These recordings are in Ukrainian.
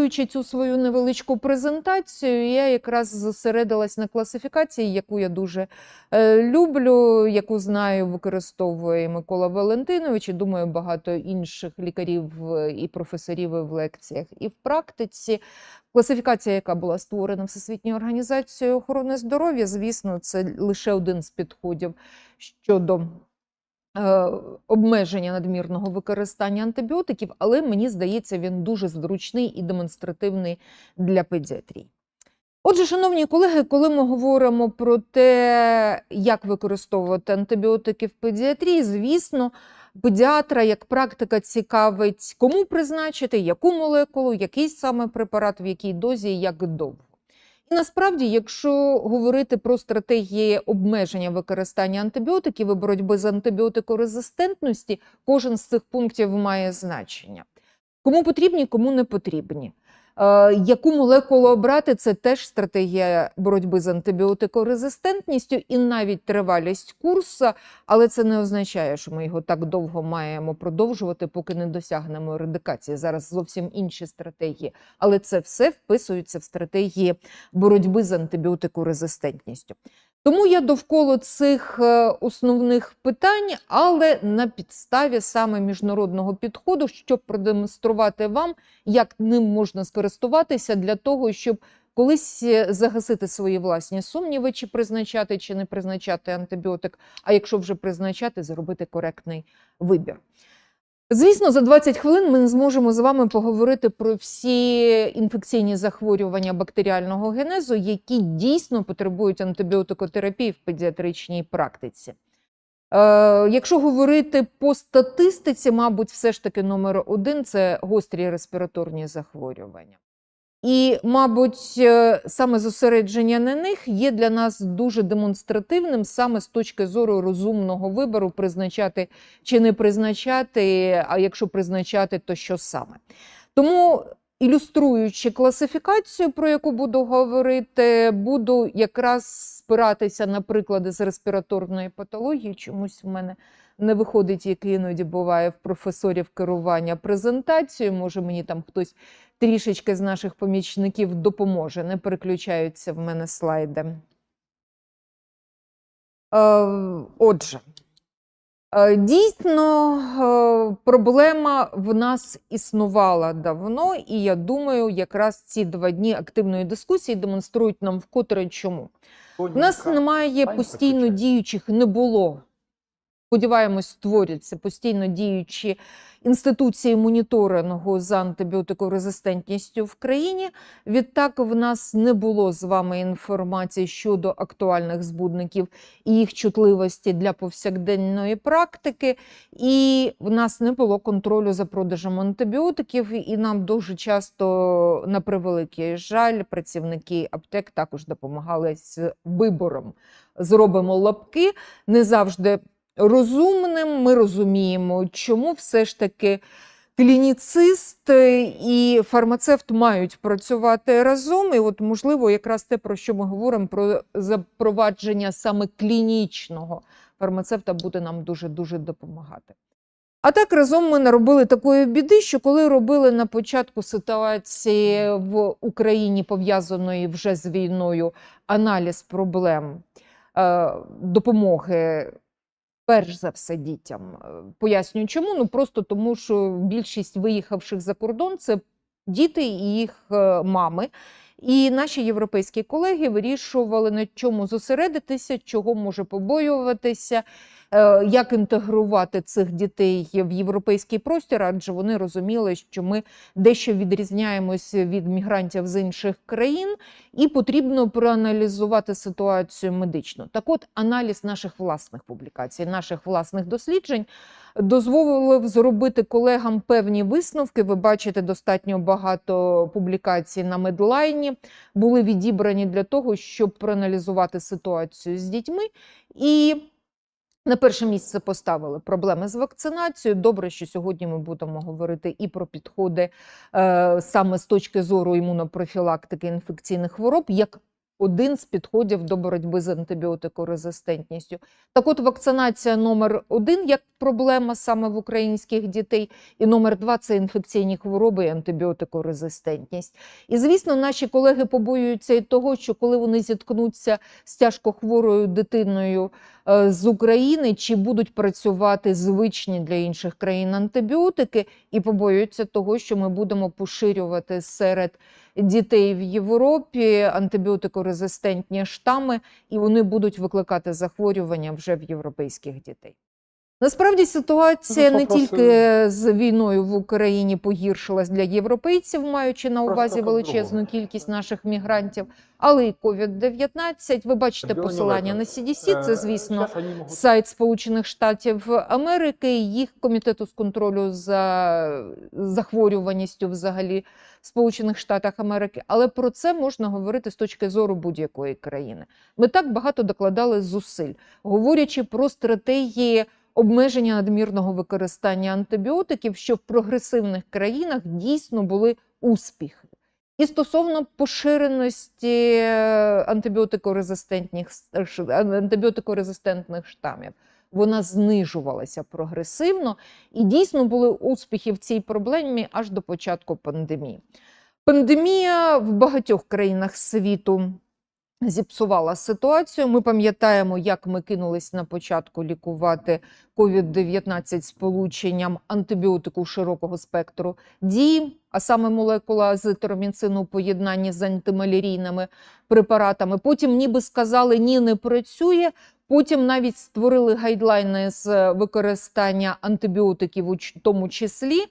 Готуючи цю свою невеличку презентацію, я якраз зосередилась на класифікації, яку я дуже е, люблю, яку знаю, використовує Микола Валентинович, і думаю, багато інших лікарів е, і професорів в лекціях і в практиці. Класифікація, яка була створена Всесвітньою організацією охорони здоров'я, звісно, це лише один з підходів щодо обмеження надмірного використання антибіотиків, але мені здається, він дуже зручний і демонстративний для педіатрії. Отже, шановні колеги, коли ми говоримо про те, як використовувати антибіотики в педіатрії, звісно, педіатра як практика цікавить, кому призначити, яку молекулу, який саме препарат, в якій дозі як довго. Насправді, якщо говорити про стратегії обмеження використання антибіотиків і боротьби з антибіотикорезистентності, кожен з цих пунктів має значення. Кому потрібні, кому не потрібні. Е, Яку молекулу обрати, це теж стратегія боротьби з антибіотикорезистентністю і навіть тривалість курсу, але це не означає, що ми його так довго маємо продовжувати, поки не досягнемо ерадикації. Зараз зовсім інші стратегії, але це все вписується в стратегії боротьби з антибіотикорезистентністю. Тому я довкола цих е, основних питань, але на підставі саме міжнародного підходу, щоб продемонструвати вам, як ним можна скористуватися для того, щоб колись е, загасити свої власні сумніви, чи призначати, чи не призначати антибіотик, а якщо вже призначати, зробити коректний вибір. Звісно, за 20 хвилин ми не зможемо з вами поговорити про всі інфекційні захворювання бактеріального генезу, які дійсно потребують антибіотикотерапії в педіатричній практиці. Е, якщо говорити по статистиці, мабуть, все ж таки номер один це гострі респіраторні захворювання. І, мабуть, е, саме зосередження на них є для нас дуже демонстративним саме з точки зору розумного вибору призначати чи не призначати, а якщо призначати, то що саме. Тому, ілюструючи класифікацію, про яку буду говорити, буду якраз спиратися на приклади з респіраторної патології. Чомусь в мене не виходить, як іноді буває в професорів керування презентацією. Може, мені там хтось трішечки з наших помічників допоможе. Не переключаються в мене слайди. Е, Отже, е, дійсно, е, проблема в нас існувала давно, і я думаю, якраз ці два дні активної дискусії демонструють нам вкотре чому. У нас немає постійно діючих, не було. Сподіваємось, створяться постійно діючі інституції моніторингу з антибіотикорезистентністю в країні. Відтак, в нас не було з вами інформації щодо актуальних збудників і їх чутливості для повсякденної практики, і в нас не було контролю за продажем антибіотиків. І нам дуже часто, на превеликий жаль, працівники аптек також допомагали з вибором. Зробимо лапки не завжди розумним. Ми розуміємо, чому все ж таки клініцист і фармацевт мають працювати разом. І, от, можливо, якраз те, про що ми говоримо, про запровадження саме клінічного фармацевта буде нам дуже-дуже допомагати. А так разом ми наробили такої біди, що коли робили на початку ситуації в Україні, пов'язаної вже з війною, аналіз проблем е, допомоги перш за все дітям. Е, Пояснюю, чому? Ну просто тому, що більшість виїхавших за кордон це діти і їх е, мами. І наші європейські колеги вирішували, на чому зосередитися, чого може побоюватися, як інтегрувати цих дітей в європейський простір, адже вони розуміли, що ми дещо відрізняємося від мігрантів з інших країн, і потрібно проаналізувати ситуацію медично. Так от, аналіз наших власних публікацій, наших власних досліджень дозволив зробити колегам певні висновки. Ви бачите достатньо багато публікацій на медлайні, були відібрані для того, щоб проаналізувати ситуацію з дітьми. І на перше місце поставили проблеми з вакцинацією. Добре, що сьогодні ми будемо говорити і про підходи е, саме з точки зору імунопрофілактики інфекційних хвороб, як один з підходів до боротьби з антибіотикорезистентністю. Так от вакцинація номер один як проблема саме в українських дітей, і номер два це інфекційні хвороби і антибіотикорезистентність. І звісно, наші колеги побоюються і того, що коли вони зіткнуться з тяжкохворою дитиною е, з України, чи будуть працювати звичні для інших країн антибіотики, і побоюються того, що ми будемо поширювати серед дітей в Європі антибіотикорезистентні штами, і вони будуть викликати захворювання вже в європейських дітей. Насправді ситуація не тільки з війною в Україні погіршилась для європейців, маючи на увазі величезну кількість наших мігрантів, але і COVID-19. Ви бачите посилання на CDC, це, Е, звісно, сайт Сполучених Штатів Америки, їх комітету з контролю за захворюваністю взагалі в Сполучених Штатах Америки. Але про це можна говорити з точки зору будь-якої країни. Ми так багато докладали зусиль, говорячи про стратегії. Обмеження надмірного використання антибіотиків, що в прогресивних країнах дійсно були успіхи. І стосовно поширеності е, антибіотикорезистентних, антибіотикорезистентних штамів, вона знижувалася прогресивно, і дійсно були успіхи в цій проблемі аж до початку пандемії. Пандемія в багатьох країнах світу зіпсувала ситуацію. Ми пам'ятаємо, як ми кинулись на початку лікувати COVID-19 сполученням антибіотику широкого спектру дії, а саме молекула азитроміцину у поєднанні з антималярійними препаратами. Потім ніби сказали, ні, не працює. Потім навіть створили гайдлайни з використання антибіотиків, у тому числі.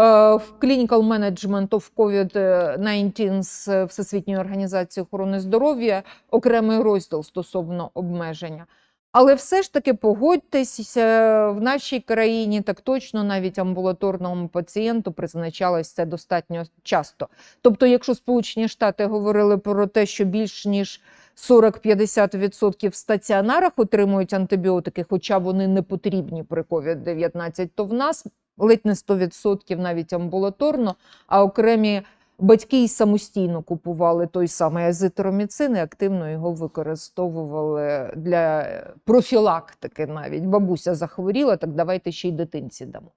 Е, В Clinical Management of COVID-19 з Всесвітньої організації охорони здоров'я окремий розділ стосовно обмеження. Але все ж таки погодьтесь, е, в нашій країні так точно навіть амбулаторному пацієнту призначалось це достатньо часто. Тобто, якщо Сполучені Штати говорили про те, що більш ніж 40-50% в стаціонарах отримують антибіотики, хоча вони не потрібні при COVID-19, то в нас ледь не 100% навіть амбулаторно, а окремі батьки й самостійно купували той самий азитроміцин і активно його використовували для профілактики навіть. Бабуся захворіла, так давайте ще й дитинці дамо.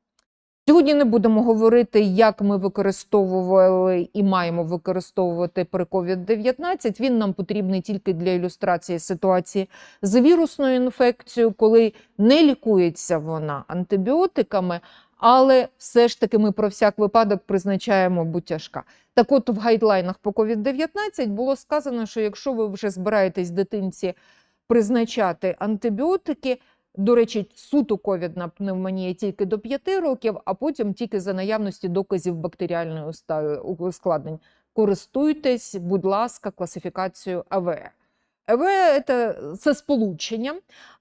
Сьогодні не будемо говорити, як ми використовували і маємо використовувати при COVID-19. Він нам потрібний тільки для ілюстрації ситуації з вірусною інфекцією, коли не лікується вона антибіотиками, але все ж таки ми про всяк випадок призначаємо будь тяжка. Так от в гайдлайнах по COVID-19 було сказано, що якщо ви вже збираєтесь дитинці призначати антибіотики, до речі, суто ковідна пневмонія тільки до 5 років, а потім тільки за наявності доказів бактеріальної ускладнень. Користуйтесь, будь ласка, класифікацією АВЕ. АВЕ це, це сполучення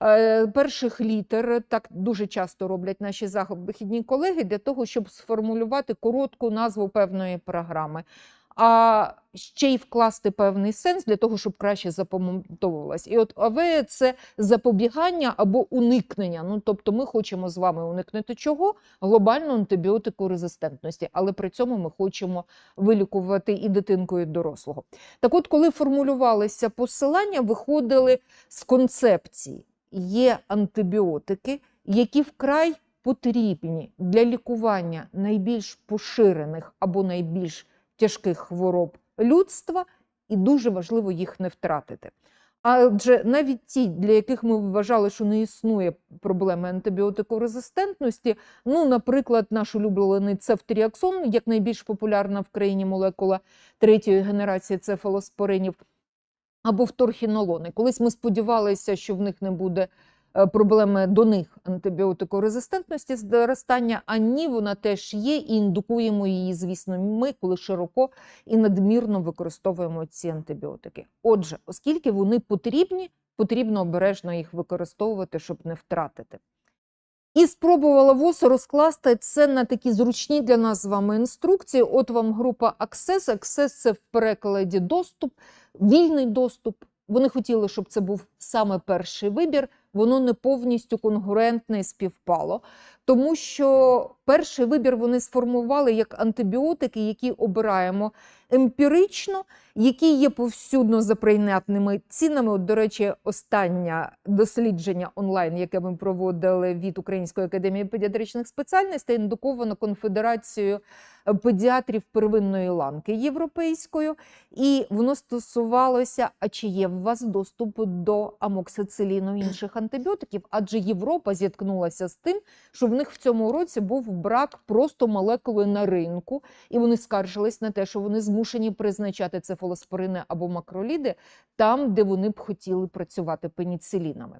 е, перших літер. Так дуже часто роблять наші західні колеги для того, щоб сформулювати коротку назву певної програми. А ще й вкласти певний сенс для того, щоб краще запам'ятовувалось. І от АВЕ – це запобігання або уникнення. Ну тобто, ми хочемо з вами уникнути чого? Глобальну антибіотику резистентності, але при цьому ми хочемо вилікувати і дитинку, і дорослого. Так, от, коли формулювалися посилання, виходили з концепції: є антибіотики, які вкрай потрібні для лікування найбільш поширених або найбільш тяжких хвороб людства, і дуже важливо їх не втратити. Адже навіть ті, для яких ми вважали, що не існує проблеми антибіотикорезистентності, ну, наприклад, наш улюблений цефтріаксон, як найбільш популярна в країні молекула третьої генерації цефалоспоринів, або вторхінолони. Колись ми сподівалися, що в них не буде проблеми до них антибіотикорезистентності зростання, а ні, вона теж є, і індукуємо її, звісно, ми, коли широко і надмірно використовуємо ці антибіотики. Отже, оскільки вони потрібні, потрібно обережно їх використовувати, щоб не втратити. І спробувала ВОЗ розкласти це на такі зручні для нас з вами інструкції. От вам група Access. Access – це в перекладі доступ, вільний доступ. Вони хотіли, щоб це був саме перший вибір. Воно не повністю конкурентне і співпало. Тому що перший вибір вони сформували як антибіотики, які обираємо емпірично, які є повсюдно за прийнятними цінами. От, до речі, останнє дослідження онлайн, яке ми проводили від Української академії педіатричних спеціальностей, індуковано конфедерацією педіатрів первинної ланки європейською, і воно стосувалося, а чи є в вас доступ до амоксициліну інших антибіотиків? Адже Європа зіткнулася з тим, що в них в цьому році був брак просто молекули на ринку, і вони скаржились на те, що вони змушені призначати цефалоспорини або макроліди там, де вони б хотіли працювати пеніцилінами.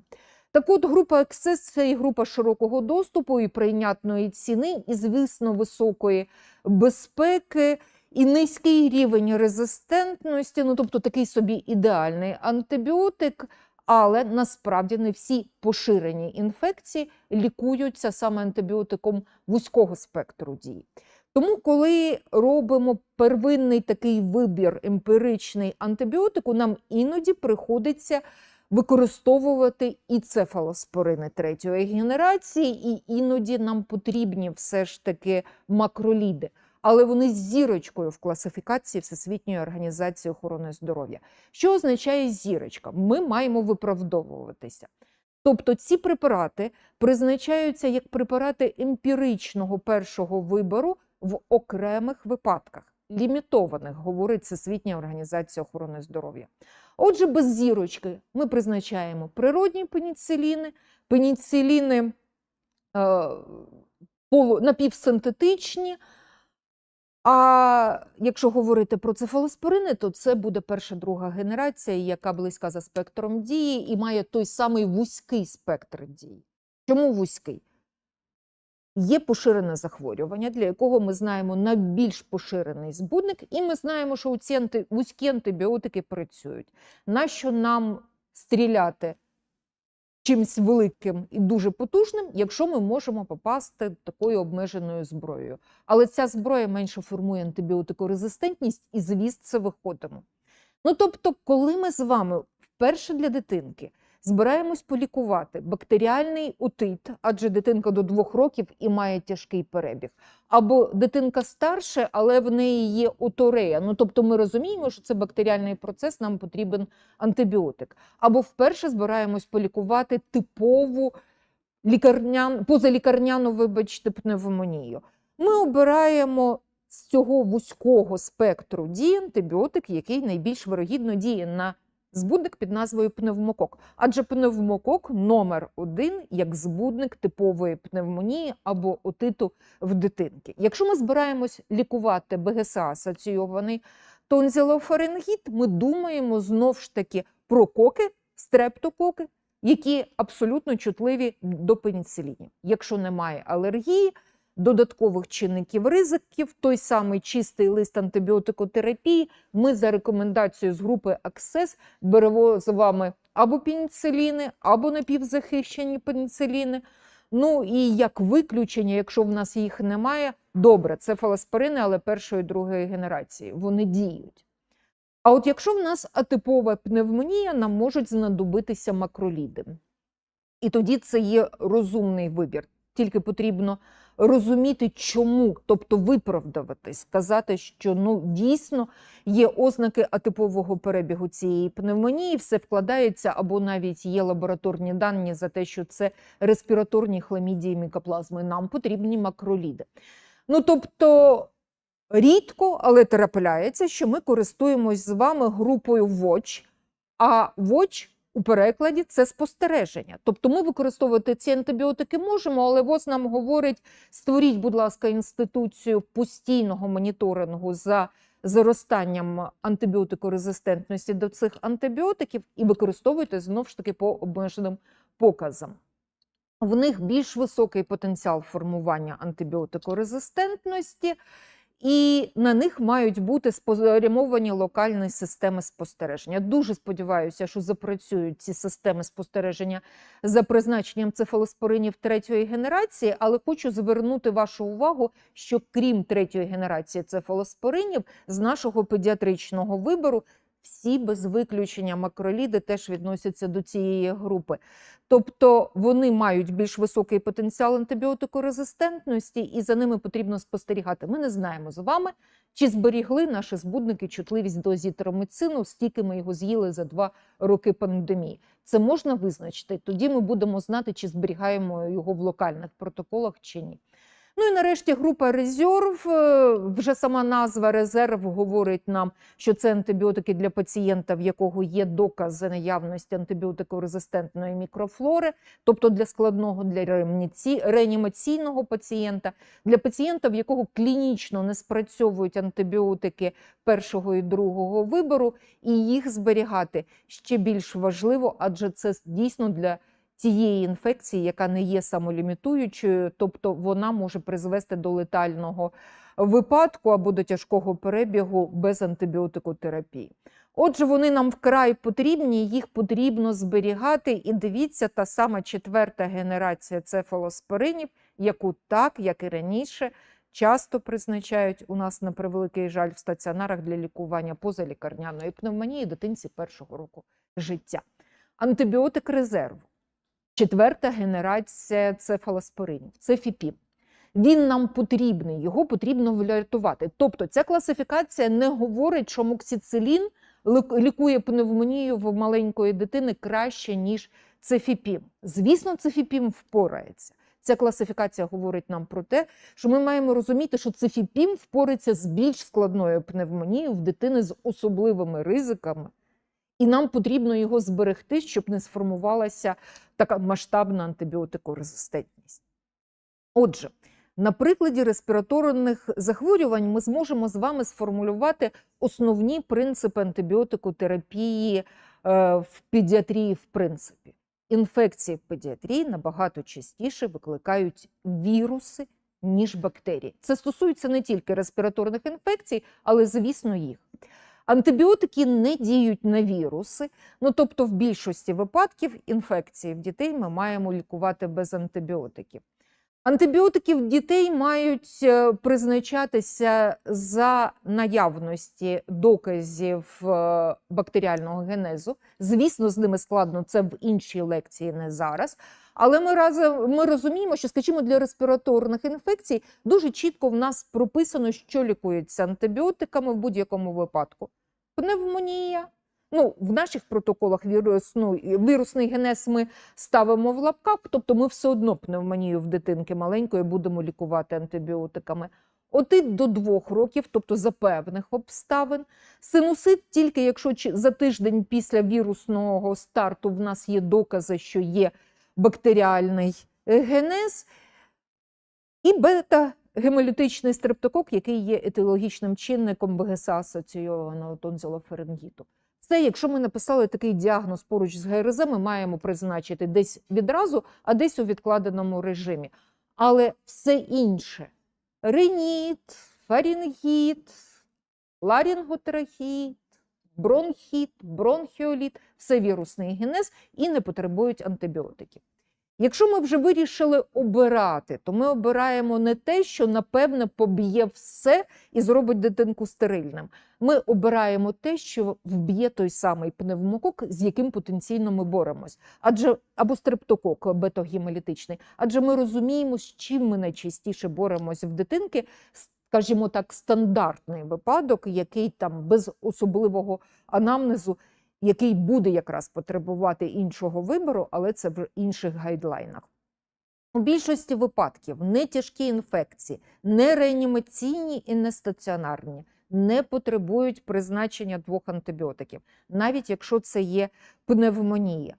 Так от група Access – це і група широкого доступу і прийнятної ціни, і, звісно, високої безпеки, і низький рівень резистентності, ну тобто такий собі ідеальний антибіотик. Але насправді не всі поширені інфекції лікуються саме антибіотиком вузького спектру дії. Тому, коли робимо первинний такий вибір емпіричний антибіотику, нам іноді приходиться використовувати і цефалоспорини третьої генерації, і іноді нам потрібні все ж таки макроліди. Але вони з зірочкою в класифікації Всесвітньої організації охорони здоров'я. Що означає зірочка? Ми маємо виправдовуватися. Тобто ці препарати призначаються як препарати емпіричного першого вибору в окремих випадках, лімітованих, говорить Всесвітня організація охорони здоров'я. Отже, без зірочки ми призначаємо природні пеніциліни, пеніциліни е, полу, напівсинтетичні. А якщо говорити про цефалоспорини, то це буде перша друга генерація, яка близька за спектром дії і має той самий вузький спектр дії. Чому вузький? Є поширене захворювання, для якого ми знаємо найбільш поширений збудник, і ми знаємо, що ці вузькі антибіотики працюють. Нащо нам стріляти чимось великим і дуже потужним, якщо ми можемо попасти такою обмеженою зброєю? Але ця зброя менше формує антибіотикорезистентність, і звідси виходимо. Ну тобто, коли ми з вами вперше для дитинки збираємось полікувати бактеріальний отит, адже дитинка до двох років і має тяжкий перебіг, або дитинка старше, але в неї є оторея. Ну тобто ми розуміємо, що це бактеріальний процес, нам потрібен антибіотик. Або вперше збираємось полікувати типову лікарнян, позалікарняну, вибачте, пневмонію. Ми обираємо. З цього вузького спектру дії антибіотик, який найбільш вирогідно діє на збудник під назвою пневмокок. Адже пневмокок номер один як збудник типової пневмонії або отиту в дитинки. Якщо ми збираємось лікувати БГСА асоційований тонзилофарингіт, ми думаємо знов ж таки про коки, стрептококи, які абсолютно чутливі до пеніцилінів. Якщо немає алергії, додаткових чинників ризиків, той самий чистий лист антибіотикотерапії, ми за рекомендацією з групи Access беремо з вами або пеніциліни, або напівзахищені пеніциліни. Ну і як виключення, якщо в нас їх немає, добре, це фаласпорини, але першої другої генерації. Вони діють. А от якщо в нас атипова пневмонія, нам можуть знадобитися макроліди. І тоді це є розумний вибір. Тільки потрібно розуміти, чому, тобто виправдаватись, сказати, що ну дійсно є ознаки атипового перебігу цієї пневмонії, все вкладається, або навіть є лабораторні дані за те, що це респіраторні хламідії мікоплазми. Нам потрібні макроліди. Ну тобто. Рідко, але трапляється, що ми користуємось з вами групою WATCH, а WATCH у перекладі це спостереження. Тобто ми використовувати ці антибіотики можемо, але ВОЗ нам говорить: створіть, будь ласка, інституцію постійного моніторингу за зростанням антибіотикорезистентності до цих антибіотиків і використовуйте знову ж таки по обмеженим показам. В них більш високий потенціал формування антибіотикорезистентності і на них мають бути спрямовані локальні системи спостереження. Дуже сподіваюся, що запрацюють ці системи спостереження за призначенням цефалоспоринів третьої генерації, але хочу звернути вашу увагу, що крім третьої генерації цефалоспоринів, з нашого педіатричного вибору Всі без виключення макроліди теж відносяться до цієї групи. Тобто вони мають більш високий потенціал антибіотикорезистентності, і за ними потрібно спостерігати. Ми не знаємо з вами, чи зберігли наші збудники чутливість до зітромицину, стільки ми його з'їли за два роки пандемії. Це можна визначити. Тоді ми будемо знати, чи зберігаємо його в локальних протоколах чи ні. Ну і нарешті група резерв. Е, Вже сама назва резерв говорить нам, що це антибіотики для пацієнта, в якого є докази наявності антибіотикорезистентної мікрофлори, тобто для складного для реанімаційного пацієнта, для пацієнта, в якого клінічно не спрацьовують антибіотики першого і другого вибору, і їх зберігати ще більш важливо, адже це дійсно для тієї інфекції, яка не є самолімітуючою, тобто вона може призвести до летального випадку або до тяжкого перебігу без антибіотикотерапії. Отже, вони нам вкрай потрібні, їх потрібно зберігати. І дивіться, та сама четверта генерація цефалоспоринів, яку так, як і раніше, часто призначають у нас на превеликий жаль в стаціонарах для лікування позалікарняної пневмонії дитинці першого року життя. Антибіотик резерву. Четверта генерація цефалоспоринів це ФІПІ. Він нам потрібний, його потрібно врятувати. Тобто ця класифікація не говорить, що моксицилін лікує пневмонію в маленької дитини краще, ніж цефіпім. Звісно, цефіпім впорається. Ця класифікація говорить нам про те, що ми маємо розуміти, що цефіпім впорається з більш складною пневмонією в дитини з особливими ризиками, і нам потрібно його зберегти, щоб не сформувалася така масштабна антибіотикорезистентність. Отже, на прикладі респіраторних захворювань ми зможемо з вами сформулювати основні принципи антибіотикотерапії е, в педіатрії, в принципі. Інфекції в педіатрії набагато частіше викликають віруси, ніж бактерії. Це стосується не тільки респіраторних інфекцій, але, звісно, їх. Антибіотики не діють на віруси, ну тобто, в більшості випадків інфекції в дітей ми маємо лікувати без антибіотиків. Антибіотики в дітей мають е, призначатися за наявності доказів е, бактеріального генезу. Звісно, з ними складно це в іншій лекції, не зараз. Але ми разом ми розуміємо, що, скажімо, для респіраторних інфекцій дуже чітко в нас прописано, що лікується антибіотиками в будь-якому випадку. Пневмонія. Ну, в наших протоколах вірусну, вірусний генез ми ставимо в лапках, тобто ми все одно пневмонію в дитинки маленької будемо лікувати антибіотиками. Отит до двох років, тобто за певних обставин. Синусит тільки якщо за тиждень після вірусного старту в нас є докази, що є бактеріальний е, генез, і бета-гемолітичний стрептокок, який є етиологічним чинником БГС асоційованого тонзилофарингіту. Це, якщо ми написали такий діагноз поруч з ГРЗ, ми маємо призначити десь відразу, а десь у відкладеному режимі. Але все інше риніт, фарінгіт, ларінготрахіт, бронхіт, бронхіоліт все вірусний генез і не потребують антибіотиків. Якщо ми вже вирішили обирати, то ми обираємо не те, що напевне поб'є все і зробить дитинку стерильним. Ми обираємо те, що вб'є той самий пневмокок, з яким потенційно ми боремось. Адже або стрептокок бетогемолітичний, адже ми розуміємо, з чим ми найчастіше боремось в дитинки. Скажімо так, стандартний випадок, який там без особливого анамнезу, який буде якраз потребувати іншого вибору, але це в інших гайдлайнах. У більшості випадків не тяжкі інфекції, не реанімаційні і не стаціонарні не потребують призначення двох антибіотиків, навіть якщо це є пневмонія.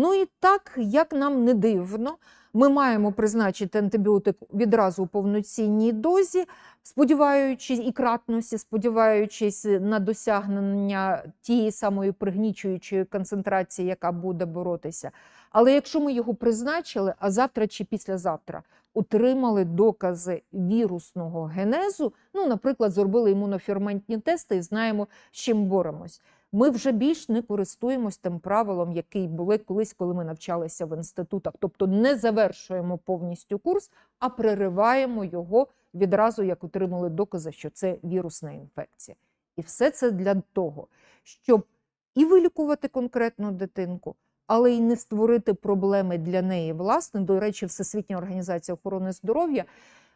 Ну і так, як нам не дивно, ми маємо призначити антибіотик відразу у повноцінній дозі, сподіваючись і кратності, сподіваючись на досягнення тієї самої пригнічуючої концентрації, яка буде боротися. Але якщо ми його призначили, а завтра чи післязавтра отримали докази вірусного генезу, ну, наприклад, зробили імуноферментні тести і знаємо, з чим боремось. Ми вже більш не користуємось тим правилом, який були колись, коли ми навчалися в інститутах. Тобто не завершуємо повністю курс, а перериваємо його відразу, як отримали докази, що це вірусна інфекція. І все це для того, щоб і вилікувати конкретну дитинку, але й не створити проблеми для неї. Власне, до речі, Всесвітня організація охорони здоров'я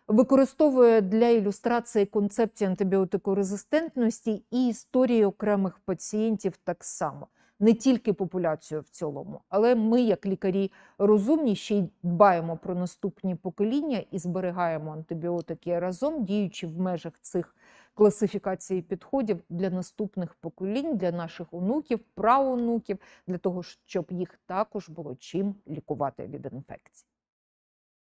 використовує для ілюстрації концепції антибіотикорезистентності і історії окремих пацієнтів так само. Не тільки популяцію в цілому, але ми, як лікарі, розумні, ще й дбаємо про наступні покоління і зберігаємо антибіотики разом, діючи в межах цих класифікацій підходів для наступних поколінь, для наших онуків, правонуків, для того, щоб їх також було чим лікувати від інфекцій.